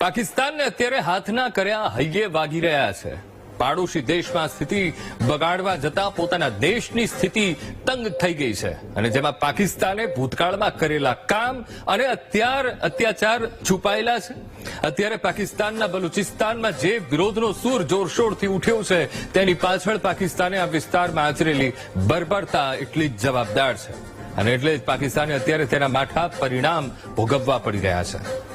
પાકિસ્તાનને અત્યારે હાથના કર્યા હૈયે વાગી રહ્યા છે. પાડોશી દેશમાં સ્થિતિ બગાડવા જતા પોતાના દેશની સ્થિતિ તંગ થઈ ગઈ છે. અને જેમાં પાકિસ્તાને ભૂતકાળમાં કરેલા કામ અને અત્યાર અત્યાચાર છુપાયેલા છે. અત્યારે પાકિસ્તાનના બલુચિસ્તાનમાં જે વિરોધનો સૂર જોરશોરથી ઉઠ્યો છે, તેની પાછળ પાકિસ્તાને આ વિસ્તારમાં આચરેલી બર્બરતા એટલી જ જવાબદાર છે. અને એટલે જ પાકિસ્તાને અત્યારે તેના માઠા પરિણામ ભોગવવા પડી રહ્યા છે.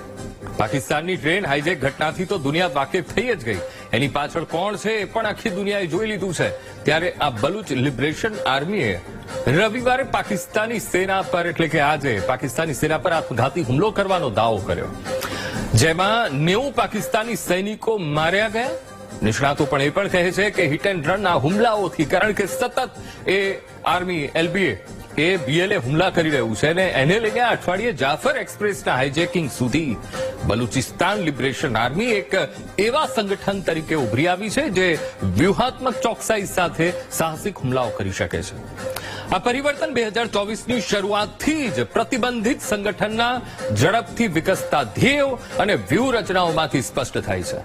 પાકિસ્તાનની ટ્રેન હાઈજેક ઘટનાથી તો દુનિયા વાકેફ થઈ જ ગઈ. એની પાછળ કોણ છે એ પણ આખી દુનિયાએ જોઈ લીધું છે. ત્યારે આ બલુચ લિબરેશન આર્મીએ રવિવારે પાકિસ્તાની સેના પર, એટલે કે આજે પાકિસ્તાની સેના પર આત્મઘાતી હુમલો કરવાનો દાવો કર્યો. જેમાં નેવું પાકિસ્તાની સૈનિકો માર્યા ગયા. નિષ્ણાતો પણ એ પણ કહે છે કે હિટ એન્ડ રનના હુમલાઓથી, કારણ કે સતત એ આર્મી, એલબીએ એ બીએલએ હુમલા કરી રહ્યું છે અને એને લઈને અઠવાડિયે જાફર એક્સપ્રેસના હાઇજેકિંગ સુધી બલુચિસ્તાન લિબરેશન આર્મી એક એવા સંગઠન તરીકે ઉભરી આવી છે જે વ્યૂહાત્મક ચોકસાઈ સાથે સાહસિક હુમલાઓ કરી શકે છે. આ પરિવર્તન બે હજાર ચોવીસની શરૂઆતથી જ પ્રતિબંધિત સંગઠનના ઝડપથી વિકસતા ધ્યેયો અને વ્યૂહરચનાઓમાંથી સ્પષ્ટ થાય છે.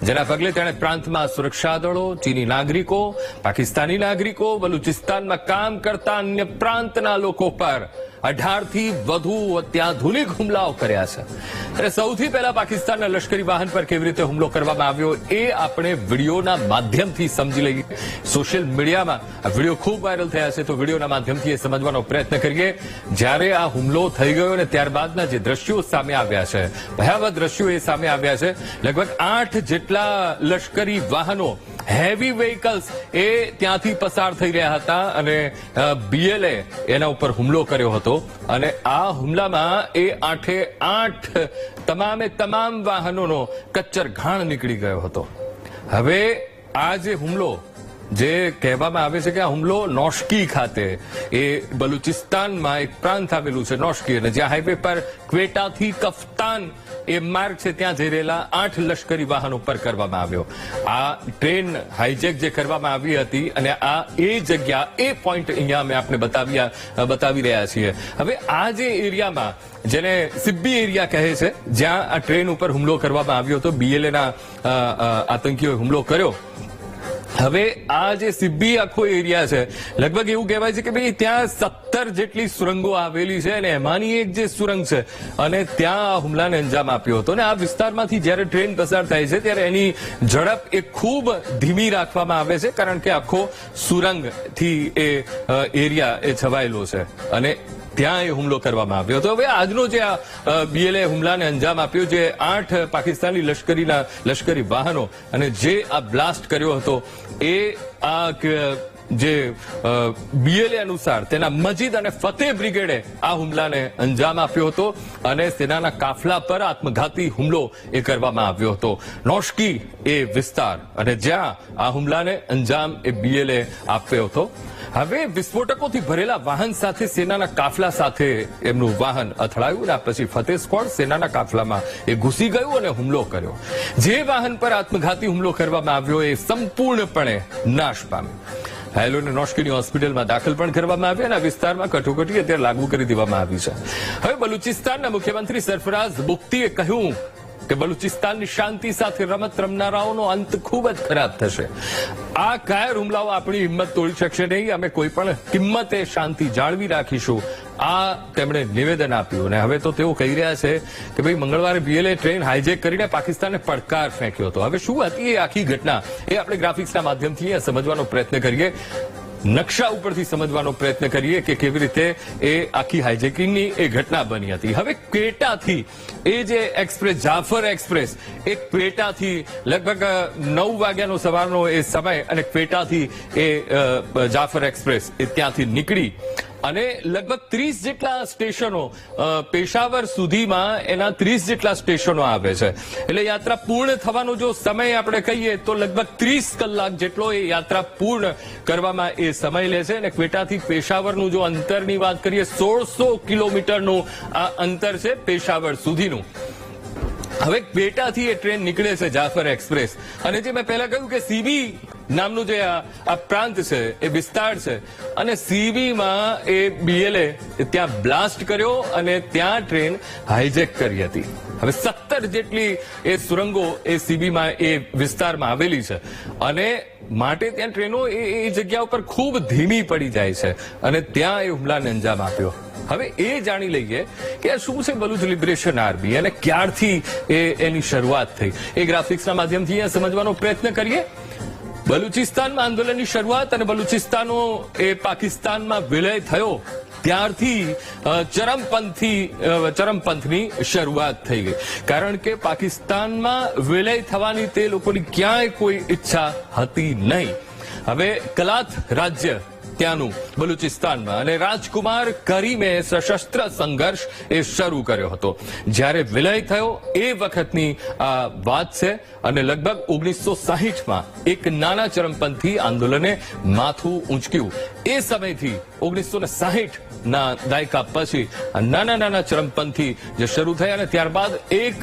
જેના પગલે તેણે પ્રાંતમાં સુરક્ષા દળો, ચીની નાગરિકો, પાકિસ્તાની નાગરિકો, બલુચિસ્તાનમાં કામ કરતા અન્ય પ્રાંતના લોકો પર અઢારથી વધુ અત્યાધુનિક હુમલાઓ કર્યા છે. અને સૌથી પહેલા પાકિસ્તાનના લશ્કરી વાહન પર કેવી રીતે હુમલો કરવામાં આવ્યો એ આપણે વિડીયોના માધ્યમથી સમજી લઈએ. સોશિયલ મીડિયામાં આ વીડિયો ખૂબ વાયરલ થયા છે, તો વિડીયોના માધ્યમથી એ સમજવાનો પ્રયત્ન કરીએ. જ્યારે આ હુમલો થઈ ગયો અને ત્યારબાદના જે દ્રશ્યો સામે આવ્યા છે, ભયાવહ દ્રશ્યો એ સામે આવ્યા છે. લગભગ આઠ જેટલા લશ્કરી વાહનો હેવી વ્હીકલ્સ એ ત્યાંથી પસાર થઈ રહ્યા હતા અને બીએલએ એના ઉપર હુમલો કર્યો હતો અને આ હુમલામાં એ આઠે આઠ તમામે તમામ વાહનોનો કચ્ચર ઘાણ નીકળી ગયો હતો. હવે આ જે હુમલો જે કહેવામાં આવે છે કે આ હુમલો નોશકી ખાતે, એ બલુચિસ્તાનમાં એક પ્રાંત આવેલું છે, નોશકી. અને જ્યાં હાઈવે પર ક્વેટાથી કફતાન એ માર્ગ છે, ત્યાં જઈ રહેલા આઠ લશ્કરી વાહનો પર કરવામાં આવ્યો. આ ટ્રેન હાઈજેક જે કરવામાં આવી હતી અને આ એ જગ્યા, એ પોઈન્ટ અહીંયા અમે આપણે બતાવ્યા, બતાવી રહ્યા છીએ. હવે આ જે એરિયામાં, જેને સિબ્બી એરિયા કહે છે, જ્યાં આ ટ્રેન ઉપર હુમલો કરવામાં આવ્યો હતો બીએલએના આતંકીઓએ હુમલો કર્યો હવે આ જે સિબ્બી આખો એરિયા છે, લગભગ એવું કહેવાય છે કે ભાઈ ત્યાં સત્તર જેટલી સુરંગો આવેલી છે અને એમાંની એક જે સુરંગ છે, અને ત્યાં હુમલાને અંજામ આપ્યો હતો. અને આ વિસ્તારમાંથી જ્યારે ટ્રેન પસાર થાય છે, ત્યારે એની ઝડપ એ ખૂબ ધીમી રાખવામાં આવે છે, કારણ કે આખો સુરંગથી એ એરિયા એ છવાયેલો છે. અને ત્યાં એ હુમલો કરવામાં આવ્યો હતો. હવે આજનો જે આ બીએલએ હુમલાને અંજામ આપ્યો જે આઠ પાકિસ્તાની લશ્કરીના, લશ્કરી વાહનો અને જે આ બ્લાસ્ટ કર્યો હતો, એ આ જે બીએલએ અનુસાર તેના મજીદ અને ફતેહ બ્રિગેડે આ હુમલાને અંજામ આપ્યો હતો અને સેનાના કાફલા પર આત્મઘાતી હુમલો એ કરવામાં આવ્યો હતો. નોશકી એ વિસ્તાર અને જ્યાં આ હુમલાને અંજામ એ બીએલએ આપ્યો હતો. હવે વિસ્ફોટકોથી ભરેલા વાહન સાથે સેનાના કાફલા સાથે એમનું વાહન અથડાયું અને પછી ફતેહ સ્કોડ સેનાના કાફલામાં એ ઘૂસી ગયું અને હુમલો કર્યો. જે વાહન પર આત્મઘાતી હુમલો કરવામાં આવ્યો એ સંપૂર્ણપણે નાશ પામ્યો. ઘાયલોને નોશકીની હોસ્પિટલમાં દાખલ પણ કરવામાં આવ્યા અને આ વિસ્તારમાં કટોકટી અત્યારે લાગુ કરી દેવામાં આવી છે. હવે બલુચિસ્તાનના મુખ્યમંત્રી સરફરાઝ બુખ્તીએ કહ્યું કે બલુચિસ્તાનની શાંતિ સાથે રમત રમનારાઓનો અંત ખૂબ જ ખરાબ થશે. આ કાયર હુમલાઓ આપણી હિંમત તોડી શકશે નહીં. અમે કોઈ પણ કિંમતે શાંતિ જાળવી રાખીશું. આ તેમણે નિવેદન આપ્યું અને હવે તો તેઓ કહી રહ્યા છે કે ભાઈ, મંગળવારે બીએલએ ટ્રેન હાઈજેક કરીને પાકિસ્તાને પડકાર ફેંક્યો હતો. હવે શું હતી એ આખી ઘટના એ આપણે ગ્રાફિક્સના માધ્યમથી સમજવાનો પ્રયત્ન કરીએ. નકશા ઉપરથી સમજવાનો પ્રયત્ન કરીએ કે કેવી રીતે એ આખી હાઇજેકિંગની એ ઘટના બની હતી. હવે ક્વેટાથી એ જે એક્સપ્રેસ, જાફર એક્સપ્રેસ, એ ક્વેટાથી લગભગ નવ વાગ્યાનો સવારનો એ સમય અને ક્વેટાથી એ જાફર એક્સપ્રેસ એ ત્યાંથી નીકળી અને લગભગ ત્રીસ જેટલા સ્ટેશનો પેશાવર સુધીમાં એના ત્રીસ જેટલા સ્ટેશનો આવે છે. એટલે યાત્રા પૂર્ણ થવાનો જો સમય આપણે કહીએ, તો લગભગ ત્રીસ કલાક જેટલો એ યાત્રા પૂર્ણ કરવામાં એ સમય લે છે. અને ક્વેટાથી પેશાવરનું જો અંતરની વાત કરીએ, સોળસો કિલોમીટરનું આ અંતર છે પેશાવર સુધીનું. હવે ક્વેટાથી એ ટ્રેન નીકળે છે જાફર એક્સપ્રેસ. અને જે મેં પહેલા કહ્યું કે સીબી નામનું જે આ પ્રાંત છે, એ વિસ્તાર છે. અને સીબીમાં એ બીએલએ ત્યાં બ્લાસ્ટ કર્યો અને ત્યાં ટ્રેન હાઈજેક કરી હતી. હવે સત્તર જેટલી એ સુરંગો એ સીબીમાં એ વિસ્તારમાં આવેલી છે. અને માટે ત્યાં ટ્રેનો એ જગ્યા ઉપર ખૂબ ધીમી પડી જાય છે. અને ત્યાં એ હુમલાને અંજામ આપ્યો. હવે એ જાણી લઈએ કે શું છે બલુચ લિબરેશન આર્મી? અને ક્યારથી એ એની શરૂઆત થઈ? એ ગ્રાફિક્સના માધ્યમથી અહીંયા સમજવાનો પ્રયત્ન કરીએ. બલુચિસ્તાનમાં આંદોલનની શરૂઆત અને બલુચિસ્તાનો એ પાકિસ્તાનમાં વિલય થયો, ત્યારથી ચરમપંથી ચરમપંથની શરૂઆત થઈ ગઈ. કારણ કે પાકિસ્તાનમાં વિલય થવાની તે લોકોની ક્યાંય કોઈ ઈચ્છા હતી નહીં. હવે કલાથ રાજ્ય ત્યાંનું બલુચિસ્તાનમાં અને રાજકુમાર કરીમે સશસ્ત્ર સંઘર્ષ એ શરૂ કર્યો હતો. જ્યારે વિલય થયો એ વખતની આ વાત છે અને લગભગ ઓગણીસો સાહીઠમાં એક નાના ચરમપંથી આંદોલને માથું ઊંચક્યું. એ સમયથી ઓગણીસો ને સાહીઠ ના દાયકા પછી નાના નાના ચરમપંથી જે શરૂ થયા અને ત્યારબાદ એક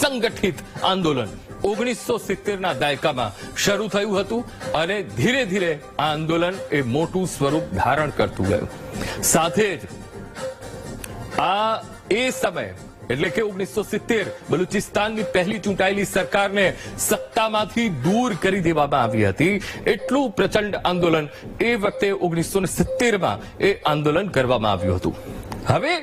સંગઠિત આંદોલન ઓગણીસો સિત્તેરના દાયકામાં શરૂ થયું હતું અને ધીરે ધીરે આ આંદોલન એ મોટું સ્વરૂપ ધારણ કરતું ગયું. સાથે જ આ એ સમય, એટલે કે ઓગણીસો સિત્તેર, બલુચિસ્તાનની પહેલી ચૂંટાયેલી સરકારને સત્તામાંથી દૂર કરી દેવામાં આવી હતી. એટલું પ્રચંડ આંદોલન એ વખતે ઓગણીસો સિત્તેરમાં એ આંદોલન કરવામાં આવ્યું હતું. હવે,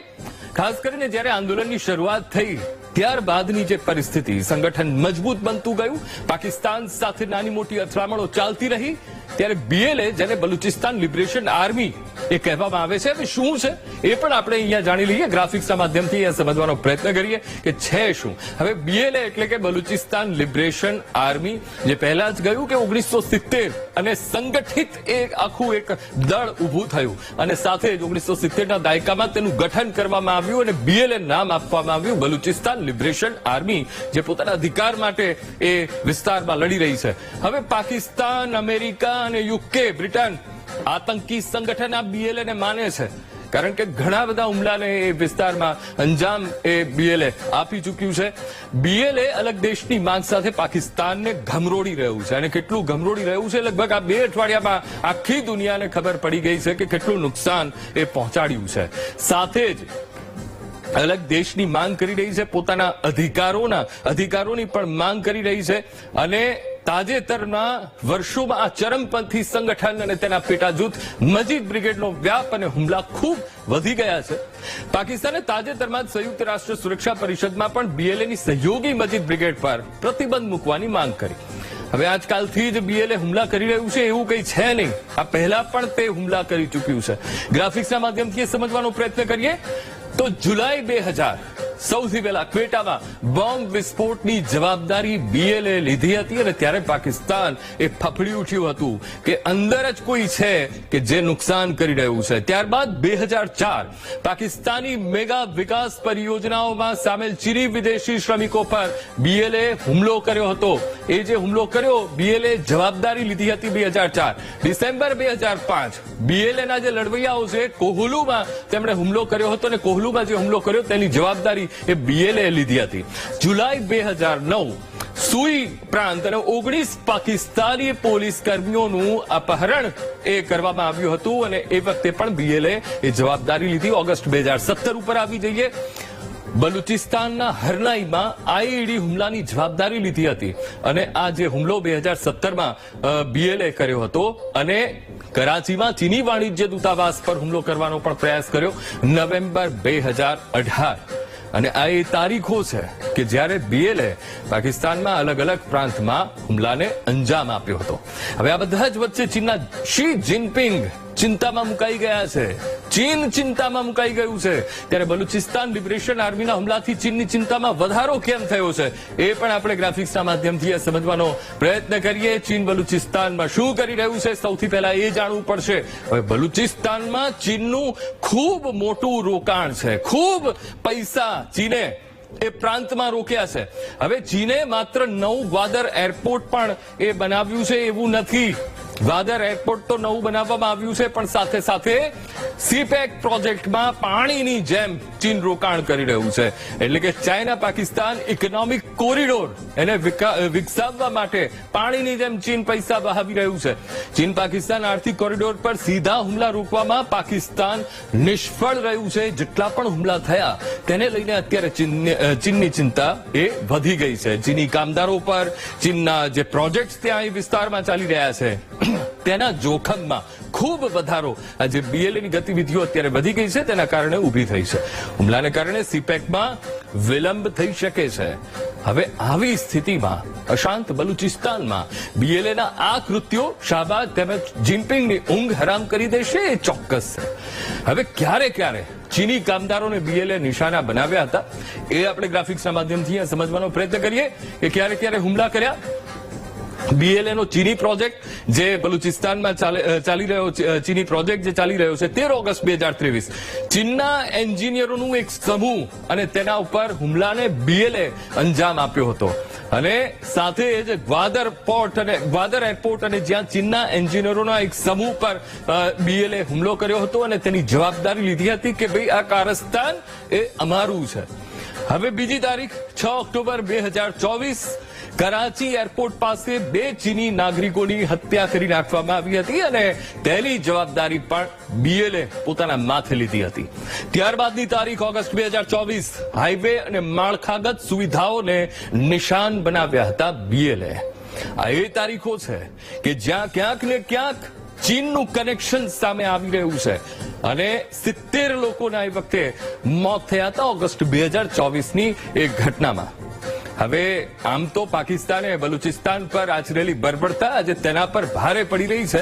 ખાસ કરીને જ્યારે આંદોલનની શરૂઆત થઈ ત્યારબાદની જે પરિસ્થિતિ સંગઠન મજબૂત બનતું ગયું. પાકિસ્તાન સાથે નાની મોટી અથડામણો ચાલતી રહી. ત્યારે બીએલએ જેને બલુચિસ્તાન લિબરેશન આર્મી એ કહેવામાં આવે છે. અને શું છે? એ પણ આપણે અહીંયા જાણી લઈએ. ગ્રાફિક્સના માધ્યમથી અહીંયા સમજવાનો પ્રયત્ન કરીએ કે છે શું. હવે બીએલએ એટલે કે બલુચિસ્તાન લિબરેશન આર્મી, જે પહેલા જ ગયું કે ઓગણીસો સિત્તેર અને સંગઠિત એ આખું એક દળ ઊભું થયું. અને સાથે જ ઓગણીસો સિત્તેરના દાયકામાં તેનું ગઠન કરવામાં આવ્યું અને બીએલએ નામ આપવામાં આવ્યું બલુચિસ્તાન લિબરેશન આર્મી, જે પોતાના અધિકાર માટે એ વિસ્તારમાં લડી રહી છે. હવે પાકિસ્તાન, અમેરિકા અને યુકે, બ્રિટન આતંકી સંગઠન આ બીએલએને માને છે. કારણ કે ઘણા બધા હુમલાને એ વિસ્તારમાં અંજામ એ બીએલએ આપી ચૂક્યું છે. બીએલએ અલગ દેશની માંગ સાથે પાકિસ્તાનને ઘમરોડી રહ્યું છે. અને કેટલું ઘમરોડી રહ્યું છે? લગભગ આ બે અઠવાડિયામાં આખી દુનિયાને ખબર પડી ગઈ છે કે કેટલું નુકસાન એ પહોંચાડ્યું છે. સાથે જ અલગ દેશની માંગ કરી રહી છે. પોતાના અધિકારોના અધિકારોની પણ માંગ કરી રહી છે. અને તાજેતરના વર્ષોમાં આ ચરમપંથી સંગઠન અને તેના પેટા જૂથ મજીદ બ્રિગેડનો વ્યાપ અને હુમલા ખૂબ વધી ગયા છે. પાકિસ્તાને તાજેતરમાં સંયુક્ત રાષ્ટ્ર સુરક્ષા પરિષદમાં પણ બીએલએની સહયોગી મજીદ બ્રિગેડ પર પ્રતિબંધ મૂકવાની માંગ કરી. હવે આજકાલથી જ બીએલએ હુમલા કરી રહ્યું છે એવું કંઈ છે નહીં. આ પહેલા પણ તે હુમલા કરી ચૂક્યું છે. ગ્રાફિક્સના માધ્યમથી સમજવાનો પ્રયત્ન કરીએ. તો જુલાઈ બે હજાર સૌથી પહેલા ક્વેટામાં બોમ્બ વિસ્ફોટની જવાબદારી બીએલએ લીધી હતી અને ત્યારે પાકિસ્તાન એ ફફડી ઉઠ્યું હતું કે અંદર જ કોઈ છે કે જે નુકસાન કરી રહ્યું છે. ત્યારબાદ બે હજાર ચાર પાકિસ્તાની મેગા વિકાસ પરિયોજનાઓમાં સામેલ ચીની વિદેશી શ્રમિકો પર બીએલએ હુમલો કર્યો હતો. એ જે હુમલો કર્યો બીએલએ જવાબદારી લીધી હતી બે હજાર ચાર. ડિસેમ્બર બે હજાર પાંચ બીએલએના જે લડવૈયાઓ છે, કોહલુમાં તેમણે હુમલો કર્યો હતો અને કોહલુમાં જે હુમલો કર્યો તેની જવાબદારી એ બીએલએ લીધી હતી. જુલાઈ બે સુઈ પ્રાંત અને ઓગણીસ પાકિસ્તાની પોલીસ કર્મીઓનું અપહરણ એ કરવામાં આવ્યું હતું અને એ વખતે પણ બીએલએ એ જવાબદારી લીધી. ઓગસ્ટ બે ઉપર આવી જઈએ. બલુચિસ્તાનના હરનાઈમાં આઈઈડી હુમલાની જવાબદારી લીધી હતી અને આ જે હુમલો બે હજાર સત્તરમાં બીએલએ કર્યો હતો અને કરાચીમાં ચીની વાણિજ્ય દૂતાવાસ પર હુમલો કરવાનો પણ પ્રયાસ કર્યો નવેમ્બર બે હજાર અઢાર. અને આ એ તારીખો છે કે જ્યારે બીએલએ પાકિસ્તાનમાં અલગ અલગ પ્રાંતમાં હુમલાને અંજામ આપ્યો હતો. હવે આ બધા જ વચ્ચે ચીનના શી જિનપિંગ ચિંતામાં મુકાઈ ગયા છે. ચીન ચિંતામાં મુકાઈ ગયું છે. ત્યારે બલુચિસ્તાન લિબરેશન આર્મીના હુમલાથી ચીનની ચિંતામાં વધારો કેમ થયો છે? એ પણ આપણે ગ્રાફિક્સના માધ્યમથી સમજવાનો પ્રયત્ન કરીએ. ચીન બલુચિસ્તાનમાં શું કરી રહ્યું છે? સૌથી પહેલા એ જાણવું પડશે. હવે બલુચિસ્તાનમાં ચીનનું ખૂબ મોટું રોકાણ છે. ખૂબ પૈસા ચીને એ પ્રાંતમાં રોક્યા છે. હવે ચીને માત્ર નવું ગ્વાદર એરપોર્ટ પણ એ બનાવ્યું છે એવું નથી. ગ્વાદર એરપોર્ટ તો નવું બનાવવામાં આવ્યું છે, પણ સાથે સાથે સીપેક પ્રોજેક્ટમાં પાણીની જેમ ચીન રોકાણ કરી રહ્યું છે. એટલે કે ચાઇના પાકિસ્તાન ઇકોનોમિક કોરિડોર એને વિકસાવવા માટે પાણીની જેમ ચીન પૈસા વહાવી રહ્યું છે. ચીન પાકિસ્તાન આર્થિક કોરિડોર પર સીધા હુમલા રોકવામાં પાકિસ્તાન નિષ્ફળ રહ્યું છે. જેટલા પણ હુમલા થયા, તેને લઈને અત્યારે ચીનની ચિંતા એ વધી ગઈ છે. ચીની કામદારો પર ચીનના જે પ્રોજેક્ટ ત્યાં એ વિસ્તારમાં ચાલી રહ્યા છે. તેના જોખમમાં ખૂબ વધારો. આ જે ગતિવિધિઓ અત્યારે વધી ગઈ છે, તેના કારણે ઊભી થઈ છે. હુમલાને કારણે સીપેકમાં વિલંબ થઈ શકે છે. હવે આવી સ્થિતિમાં, અશાંત બલુચિસ્તાનમાં બીએલએના આ કૃત્યો શાહબાદ તેમજ જિનપિંગની ઊંઘ હરામ કરી દેશે એ ચોક્કસ છે. હવે ક્યારે ક્યારે ચીની કામદારોને બીએલએ નિશાના બનાવ્યા હતા, એ આપણે ગ્રાફિક્સના માધ્યમથી સમજવાનો પ્રયત્ન કરીએ કે ક્યારે ક્યારે હુમલા કર્યા. બીએલએ નો ચીની પ્રોજેક્ટ જે બલુચિસ્તાનમાં ચાલે- રહ્યો ચીની પ્રોજેક્ટ જે ચાલી રહ્યો છે તેર ઓગસ્ટ બે હજાર ત્રેવીસ. ચીનના એન્જિનિયરોનું એક સમૂહ અને તેના ઉપર હુમલાને બીએલએ અંજામ આપ્યો હતો. અને સાથે જે ગ્વાદર પોર્ટ અને ગ્વાદર એરપોર્ટ અને જ્યાં ચીનના એન્જિનિયરોના એક સમૂહ પર બીએલએ હુમલો કર્યો હતો અને તેની જવાબદારી લીધી હતી કે ભાઈ આ કારસ્તાન એ અમારું છે. હવે બીજી તારીખ છ ઓક્ટોબર બે હજાર ચોવીસ કરાચી એરપોર્ટ પાસે બે ચીની નાગરિકોની હત્યા કરી નાખવામાં આવી હતી અને તેની જવાબદારી પણ બીએલએ પોતાના માથે લીધી હતી. ત્યારબાદની તારીખ ઓગસ્ટ બે હજાર ચોવીસ, હાઈવે અને માળખાગત સુવિધાઓને નિશાન બનાવ્યા હતા બીએલએ. આ એ તારીખો છે કે જ્યાં ક્યાંક ને ક્યાંક ચીનનું કનેક્શન સામે આવી રહ્યું છે અને સિત્તેર લોકોના એ વખતે મોત થયા હતા ઓગસ્ટ બે હજાર ચોવીસની એક ઘટનામાં. હવે આમ તો પાકિસ્તાને બલુચિસ્તાન પર આચરેલી બરબડતા આજે તેના પર ભારે પડી રહી છે.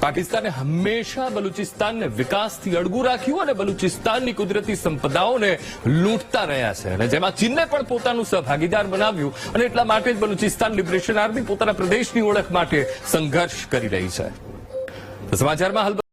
પાકિસ્તાને હંમેશા બલુચિસ્તાનને વિકાસથી અડગું રાખ્યું અને બલુચિસ્તાનની કુદરતી સંપદાઓને લૂંટતા રહ્યા છે અને જેમાં ચીનને પણ પોતાનું સહભાગીદાર બનાવ્યું અને એટલા માટે જ બલુચિસ્તાન લિબરેશન આર્મી પોતાના પ્રદેશની ઓળખ માટે સંઘર્ષ કરી રહી છે. સમાચારમાં